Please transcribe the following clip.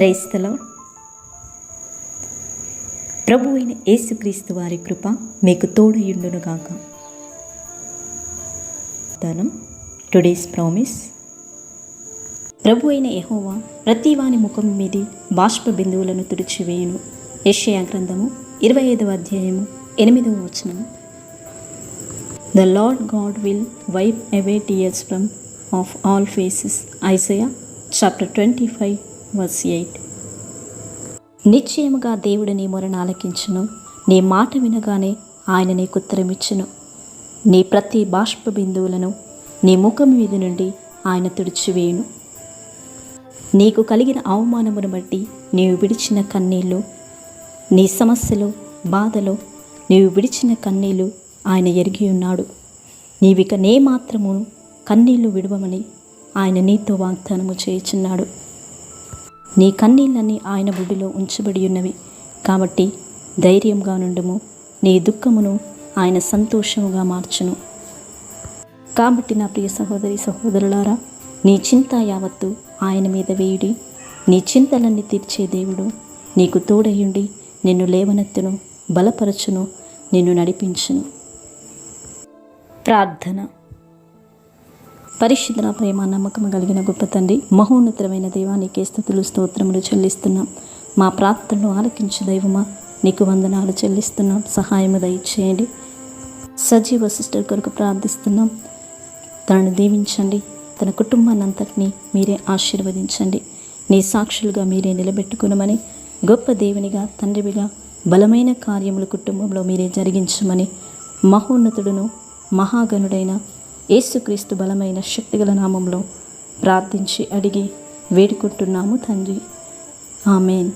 క్రైస్తలో ప్రభు అయిన యేసుక్రీస్తు వారి కృప మీకు తోడయుండునుగాక ధనం టుడేస్ ప్రామిస్. ప్రభు అయిన యహోవా ప్రతివాని ముఖం మీది బాష్ప బిందువులను తుడిచివేయును. యషయా గ్రంథము ఇరవై ఐదవ అధ్యాయము ఎనిమిదవ వచనం. The Lord God will wipe away tears from of all faces. Isaiah chapter twenty five verse eight నిశ్చయముగా దేవుడు నీ మొరను ఆలకించును నీ మాట వినగానే ఆయన నీకు ఉత్తరమిచ్చును. నీ ప్రతి బాష్ప బిందువులను నీ ముఖం మీద నుండి ఆయన తుడిచివేయును. నీకు కలిగిన అవమానమును బట్టి నీవు విడిచిన కన్నీళ్ళు నీ సమస్యలో బాధలో నీవు విడిచిన కన్నీళ్ళు ఆయన ఎరిగి ఉన్నాడు. నీవిక నే మాత్రము కన్నీళ్ళు విడవమని ఆయన నీతో వాగ్దానము చేయుచున్నాడు. నీ కన్నీళ్ళన్నీ ఆయన బుడ్డిలో ఉంచబడి ఉన్నవి కాబట్టి ధైర్యంగా నుండుము నీ దుఃఖమును ఆయన సంతోషముగా మార్చును. కాబట్టి నా ప్రియ సహోదరి సహోదరులారా నీ చింత యావత్తు ఆయన మీద వేయుడి. నీ చింతలన్నీ తీర్చే దేవుడు నీకు తోడయుండి నిన్ను లేవనెత్తును బలపరచును నిన్ను నడిపించును. ప్రార్థన. పరిశుద్ధ ప్రేమ నమ్మకం కలిగిన గొప్ప తండ్రి మహోన్నతమైన దేవానికి స్థుతులు స్తోత్రములు చెల్లిస్తున్నాం. మా ప్రార్థనలు ఆలకించు దైవమా నీకు వందనాలు చెల్లిస్తున్నాం. సహాయము దయచేయండి. సజీవ సిస్టర్ కొరకు ప్రార్థిస్తున్నాం. తనను దీవించండి. తన కుటుంబాన్ని అంతటినీ మీరే ఆశీర్వదించండి. నీ సాక్షులుగా మీరే నిలబెట్టుకునమని గొప్ప దేవునిగా తండ్రివిగా బలమైన కార్యములు కుటుంబంలో మీరే జరిగించమని మహోన్నతుడును మహాగణుడైన యేసుక్రీస్తు బలమైన శక్తిగల నామంలో ప్రార్థించి అడిగి వేడుకుంటున్నాము తండ్రి. ఆమెన్.